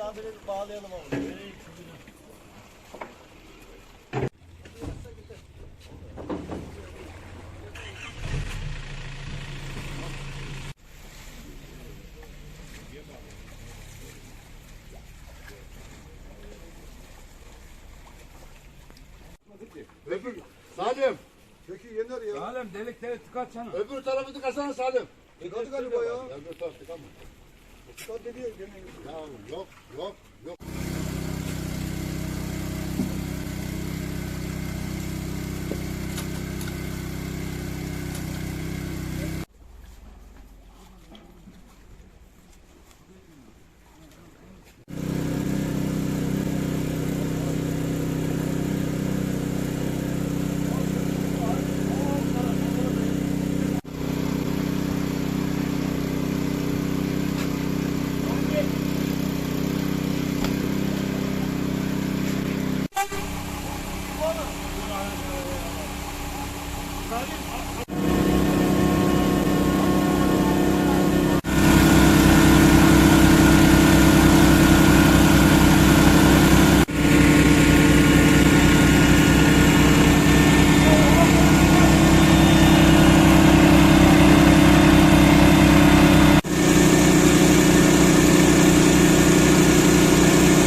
daha böyle bağlayalım? Öbür Salim. Kökü yener ya. Alem delik delik tıkatsana. Öbür tarafı tıkasana Salim. Tıkadı galiba ya. Öbür tarafı tıkama. Ya. yemin. Ya yok yok yok.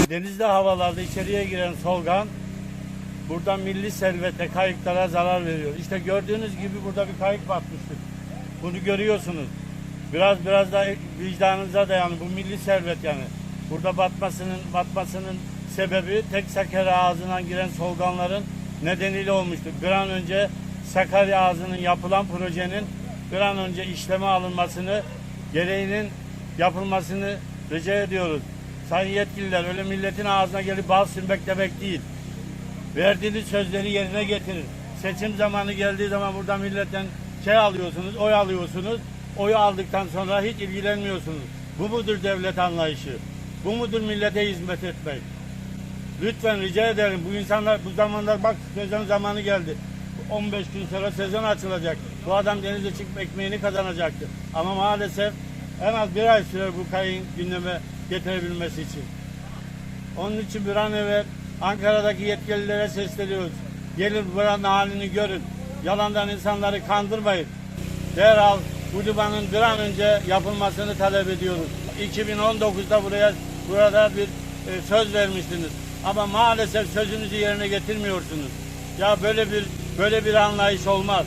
Denizde havalarda içeriye giren solgan buradan milli servete, kayıklara zarar veriyor. İşte gördüğünüz gibi burada bir kayık batmıştır. Bunu görüyorsunuz. Biraz biraz da vicdanınıza dayanın. Bu milli servet yani. Burada batmasının batmasının sebebi tek Sakarya ağzından giren solganların nedeniyle olmuştur. Bir an önce Sakarya ağzının yapılan projenin bir an önce işleme alınmasını, gereğinin yapılmasını rica ediyoruz. Sayın yetkililer öyle milletin ağzına gelip bal sürmek demek değil. Verdiğiniz sözleri yerine getirin. Seçim zamanı geldiği zaman burada milletten şey alıyorsunuz, oy alıyorsunuz. Oyu aldıktan sonra hiç ilgilenmiyorsunuz. Bu mudur devlet anlayışı? Bu mudur millete hizmet etmek? Lütfen rica ederim bu insanlar bu zamanlar bak sezon zamanı geldi. 15 gün sonra sezon açılacak. Bu adam denize çıkıp ekmeğini kazanacaktı. Ama maalesef en az bir ay sürer bu kayın gündeme getirebilmesi için. Onun için bir an evvel Ankara'daki yetkililere sesleniyoruz. Gelin buranın halini görün. Yalandan insanları kandırmayın. Derhal bu limanın bir an önce yapılmasını talep ediyoruz. 2019'da buraya burada bir e, söz vermiştiniz. Ama maalesef sözünüzü yerine getirmiyorsunuz. Ya böyle bir böyle bir anlayış olmaz.